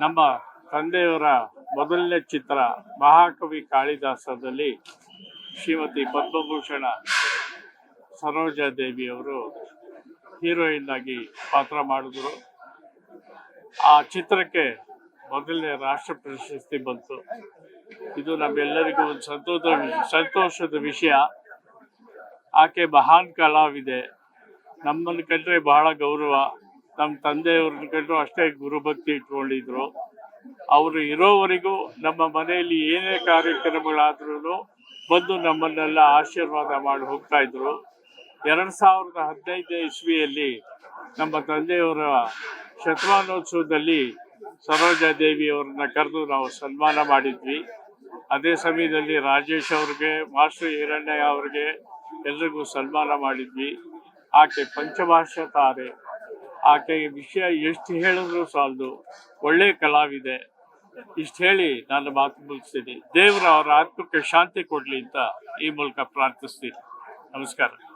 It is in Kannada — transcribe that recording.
ನಮ್ಮ ತಂದೆಯವರ ಮೊದಲನೇ ಚಿತ್ರ ಮಹಾಕವಿ ಕಾಳಿದಾಸದಲ್ಲಿ ಶ್ರೀಮತಿ ಪದ್ಮಭೂಷಣ ಸರೋಜಾದೇವಿಯವರು ಹೀರೋಯಿನ್ ಆಗಿ ಪಾತ್ರ ಮಾಡಿದ್ರು. ಆ ಚಿತ್ರಕ್ಕೆ ಮೊದಲನೇ ರಾಷ್ಟ್ರ ಪ್ರಶಸ್ತಿ ಬಂತು. ಇದು ನಮ್ಮೆಲ್ಲರಿಗೂ ಒಂದು ಸಂತೋಷ ಸಂತೋಷದ ವಿಷಯ. ಆಕೆ ಮಹಾನ್ ಕಲಾವಿದೆ. ನಮ್ಮನ್ನು ಕಂಡ್ರೆ ಬಹಳ ಗೌರವ. ನಮ್ಮ ತಂದೆಯವ್ರನ್ನ ಕಂಡ್ರು ಅಷ್ಟೇ ಗುರುಭಕ್ತಿ ಇಟ್ಕೊಂಡಿದ್ರು. ಅವರು ಇರೋವರೆಗೂ ನಮ್ಮ ಮನೆಯಲ್ಲಿ ಏನೇ ಕಾರ್ಯಕ್ರಮಗಳಾದ್ರೂ ಬಂದು ನಮ್ಮನ್ನೆಲ್ಲ ಆಶೀರ್ವಾದ ಮಾಡಿ ಹೋಗ್ತಾ ಇದ್ರು. ಎರಡು ಸಾವಿರದ ಹದಿನೈದನೇ ಇಸ್ವಿಯಲ್ಲಿ ನಮ್ಮ ತಂದೆಯವರ ಶತಮಾನೋತ್ಸವದಲ್ಲಿ ಸರೋಜಾ ದೇವಿ ಅವ್ರನ್ನ ಕರೆದು ನಾವು ಸನ್ಮಾನ ಮಾಡಿದ್ವಿ. ಅದೇ ಸಮಯದಲ್ಲಿ ರಾಜೇಶ್ ಅವ್ರಿಗೆ, ಮಾಸ್ಟರ್ ಹಿರಣ್ಯ ಅವ್ರಿಗೆ ಎಲ್ರಿಗೂ ಸನ್ಮಾನ ಮಾಡಿದ್ವಿ. ಆಕೆ ಪಂಚಭಾಷಾ ತಾರೆ ಆಕೆಗೆ ವಿಷಯ ಎಷ್ಟು ಹೇಳಿದ್ರು ಸಾಲದು. ಒಳ್ಳೆ ಕಲಾವಿದೆ. ಇಷ್ಟು ಹೇಳಿ ನಾನು ಮಾತು ಮುಗಿಸ್ತೀನಿ. ದೇವರ ಅವರ ಆತ್ಮಕ್ಕೆ ಶಾಂತಿ ಕೊಡಲಿ ಅಂತ ಈ ಮೂಲಕ ಪ್ರಾರ್ಥಿಸ್ತೀನಿ. ನಮಸ್ಕಾರ.